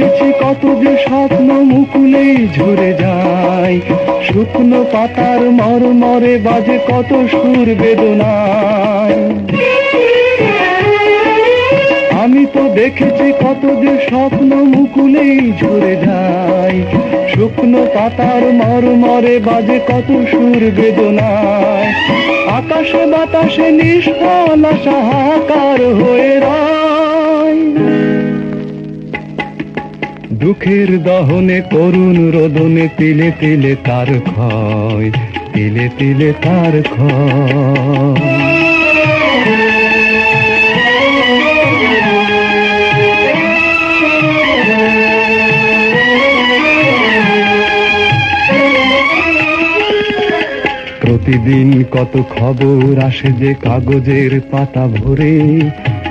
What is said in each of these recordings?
দেখেছি কত যে স্বপ্ন মুকুলেই ঝরে যায়। শুকনো পাতার মর মরে বাজে কত সুর বেদনায়। আমি তো দেখেছি কত যে স্বপ্ন মুকুলেই ঝরে যায়। শুকনো পাতার মর মরে বাজে কত সুর বেদনায়। আকাশে বাতাসে নিষ্ফল আশা হয়ে রয়। দুঃখের দহনে করুণ রোদনে তিলে তিলে তার ক্ষয়, তিলে তিলে তার ক্ষয়। প্রতিদিন কত খবর আসে যে কাগজের পাতা ভরে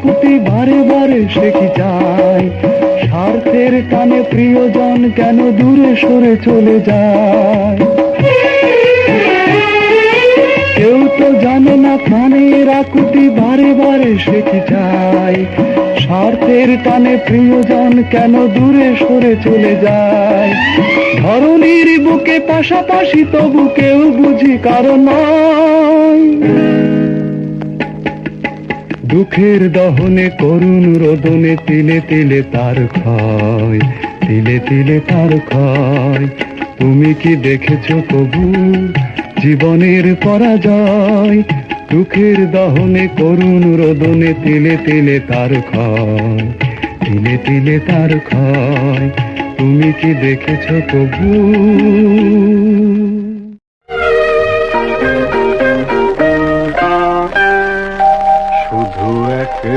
প্রাণের বারে বারে সে কি স্বার্থের টানে প্রিয়জন কেন দূরে সরে চলে যায়? কেউ তো জানে না প্রাণের আকুতি বারে বারে সে কি স্বার্থের টানে প্রিয়জন কেন দূরে সরে চলে যায়? ধরনীর বুকে পাশাপাশি তবু কেউ বুঝি কারণ নয় দুঃখের দহনে করুণ রোদনে তিলে তিলে তার ক্ষয়, তিলে তিলে তার ক্ষয়। তুমি কি দেখেছ কবু জীবনের পরাজয়? দুঃখের দহনে করুণ রোদনে তিলে তিলে তার ক্ষয়, তিলে তিলে তার ক্ষয়। তুমি কি দেখেছ কবু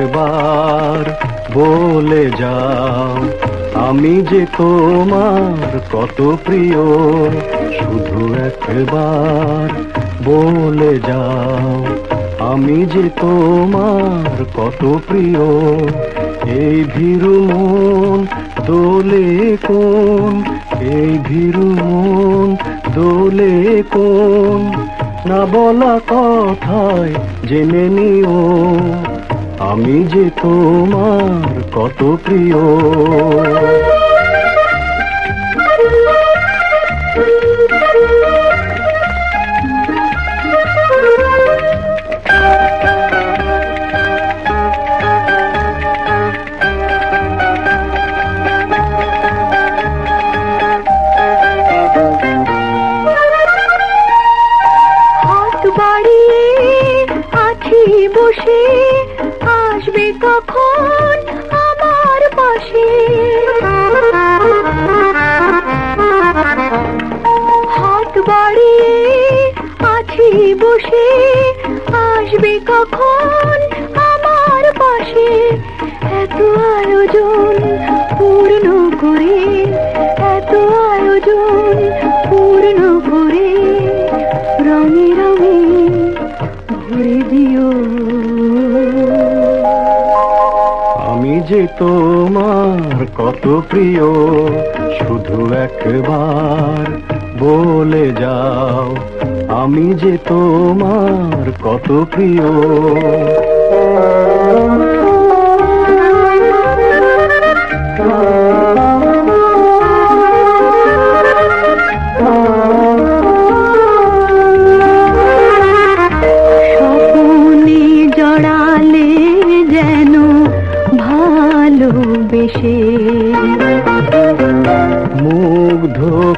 একবার বলে যাও, আমি যে তোমার কত প্রিয়, শুধু একবার বলে যাও, আমি যে তোমার কত প্রিয়, এই ভীরু মন দোলে কোন, এই ভীরু মন দোলে কোন, না বলা কথায় জেনে নিও আমি যে তোমার কত প্রিয়। বসে আসবে কখন আমার পাশে? এত আয়োজন পূর্ণ করে, এত আয়োজন পূর্ণ করে রঙে রঙে ভরে দিও। আমি যে তোমার কত প্রিয়, শুধু একবার বলে যাও আমি যে তোমার কত প্রিয়।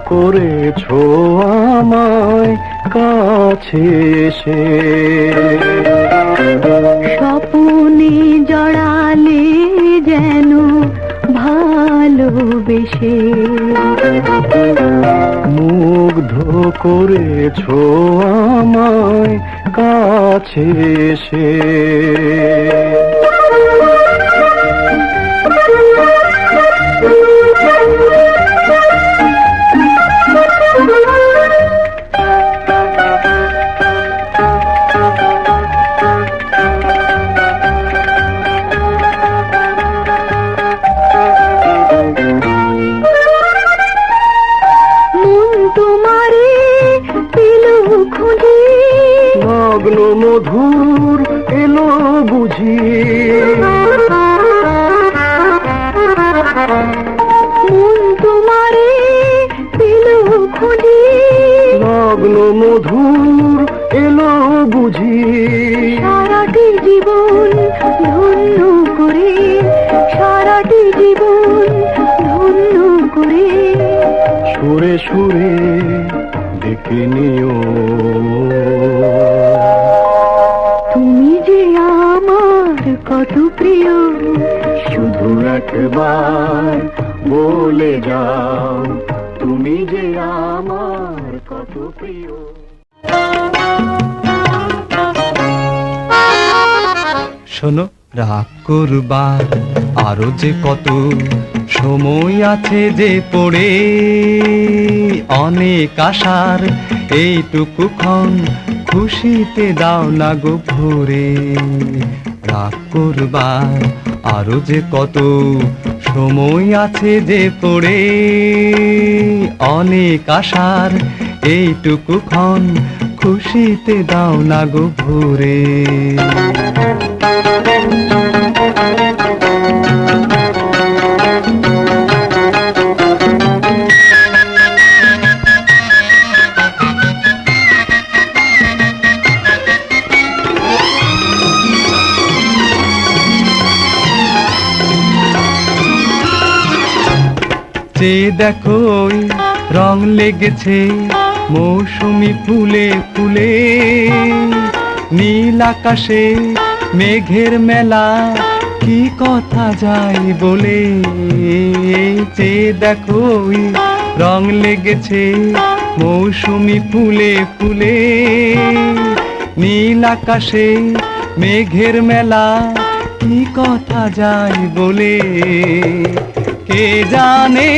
করেছ আমায় কাছে সে স্বপনে জড়ালে যেন ভালোবেসে। মুগ্ধ করেছ আমায় কাছে সে জীবন ধন্য করে সারাটি জীবন ধন্য করে। সুরে সুরে ডেকে নিও। তুমি যে আমার কত প্রিয় শুধু একবার বলে যাও তুমি যে আমার কত প্রিয়। শোনো, রাগ করবার আরও যে কত সময় আছে যে পড়ে। অনেক আশার এইটুকু ক্ষণ খুশিতে দাও না গো ভরে। রাগ করবার আরও যে কত সময় আছে যে পড়ে। অনেক আশার এইটুকু ক্ষণ খুশিতে দাও না গো ভরে। দেখো রং লেগেছে মৌসুমি ফুলে ফুলে নীল আকাশে মেঘের মেলা কি কথা যায় বলে? যে দেখো রং লেগেছে মৌসুমি ফুলে ফুলে নীল আকাশে মেঘের মেলা কি কথা যায় বলে? কে জানে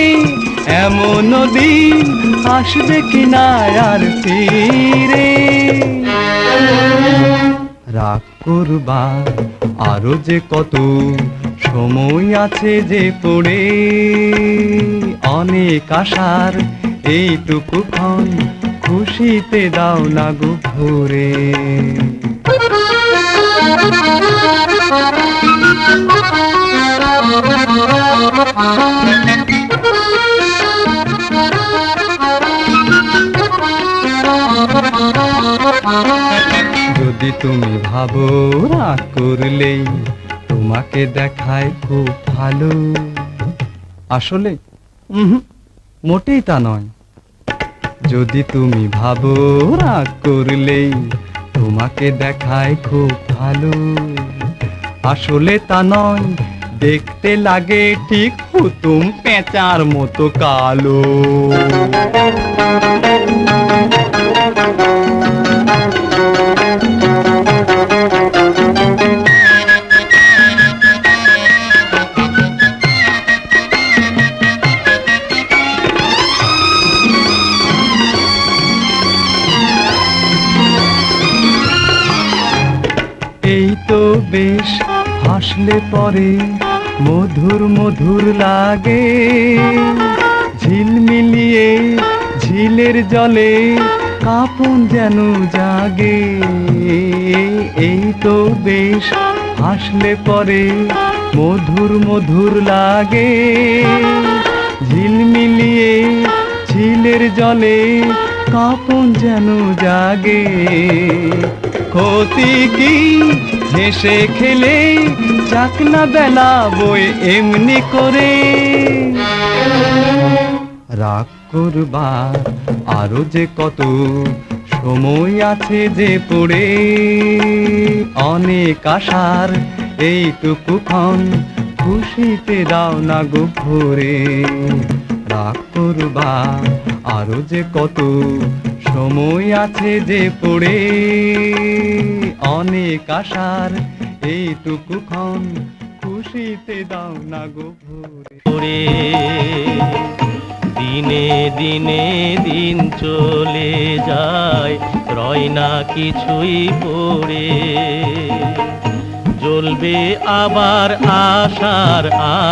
এমন দিন আসবে কিনা আর ফিরে? রাগ করবার আরও যে কত সময় আছে যে পড়ে। অনেক আশার এইটুকু ক্ষণ খুশিতে দাও না গো ভরে। যদি তুমি ভাবো রাগ করলেই তোমাকে দেখায় খুব ভালো। আসলে মোটেই তা নয়। যদি তুমি ভাবো রাগ করলেই তোমাকে দেখায় খুব ভালো। আসলে তা নয়, দেখতে লাগে ঠিক হুতুম পেঁচার মতো কালো। বেশ হাসলে পরে মধুর মধুর লাগে। ঝিলমিলিয়ে ঝিলের জলে কাপন যেন জাগে। এই তো বেশ হাসলে পরে মধুর মধুর লাগে। ঝিলমিলিয়ে ঝিলের জলে কাপন যেন জাগে। ক্ষতি কি হেসে খেলে চাকনা বেলা বই এমনি করে। রাগ করবার আরও যে কত সময় আছে যে পড়ে, অনেক আশার এইটুকু ক্ষণ খুশিতে দাও না গো ভরে। রাগ করবা আরও যে কত সময় আছে যে পড়ে অনেক আশার, এইটুকু ক্ষণ খুশিতে দাও না গো ভরে। দিনে দিনে দিন চলে যায়, রয় না কিছুই পড়ে। জ্বলবে আবার আশার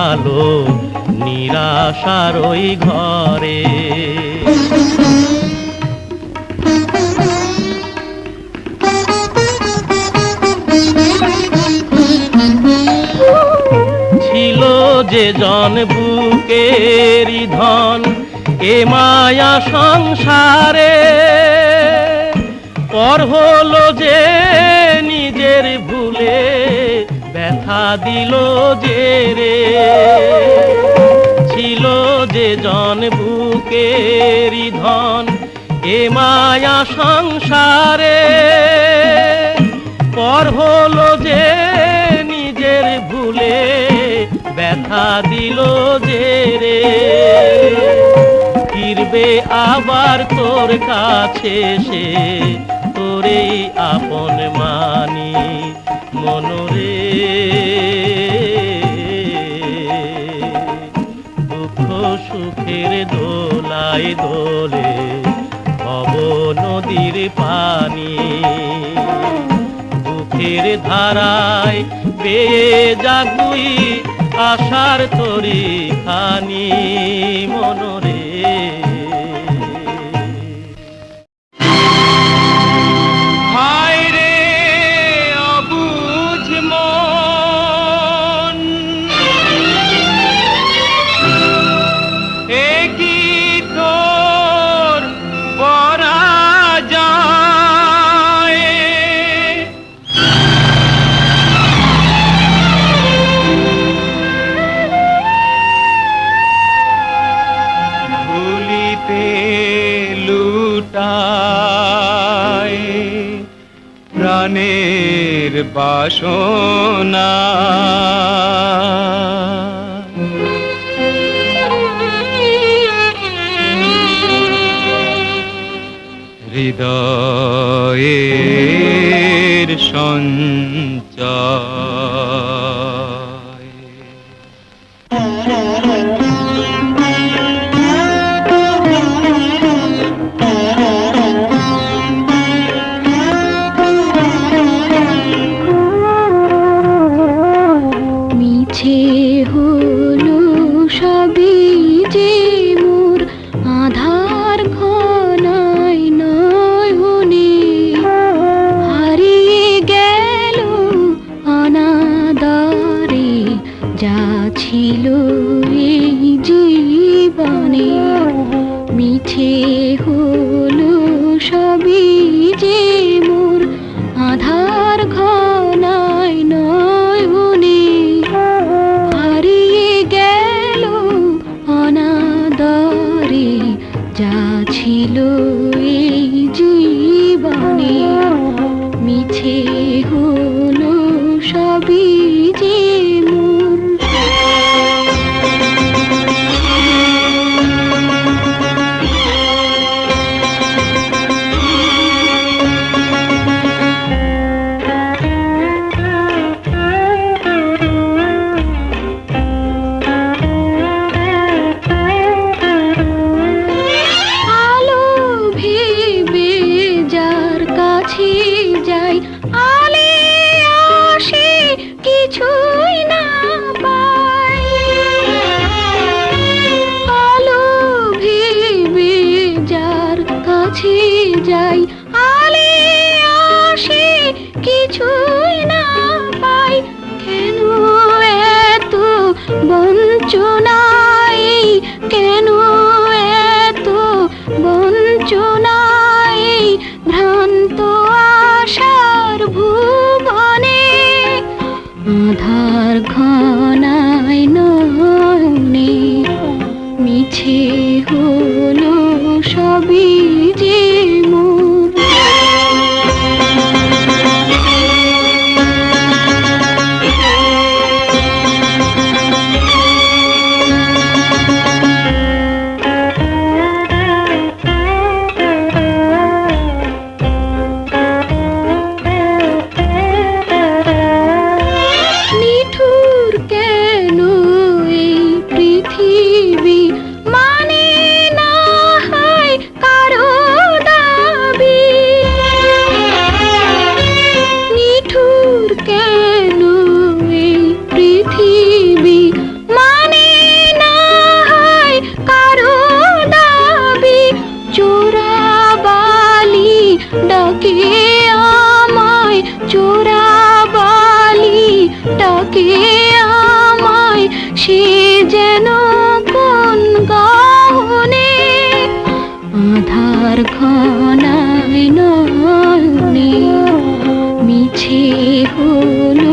আলো, নিরাশার ওই ঘরে। যে জন বুকেরই ধন, এ মায়া সংসারে। পর হলো যে নিজের ভুলে ব্যথা দিল যে রে। ছিল যে জন বুকেরই ধন, এ মায়া সংসারে। পর হলো যে দিল যে রে। ফিরবে আবার তোর কাছে সে। তোরেই আপন মানি মনরে দুঃখ সুখের দোলাই দোলে ভব নদীর পানি। দুঃখের ধারায় বেয়ে জাগুই আশার তরি খানি মনরে বাসনা। হৃদয়ের সঞ্চয় जी কাছে যাই আলে আসে কিছুই না পাই। কেন এত বঞ্চনাই হলো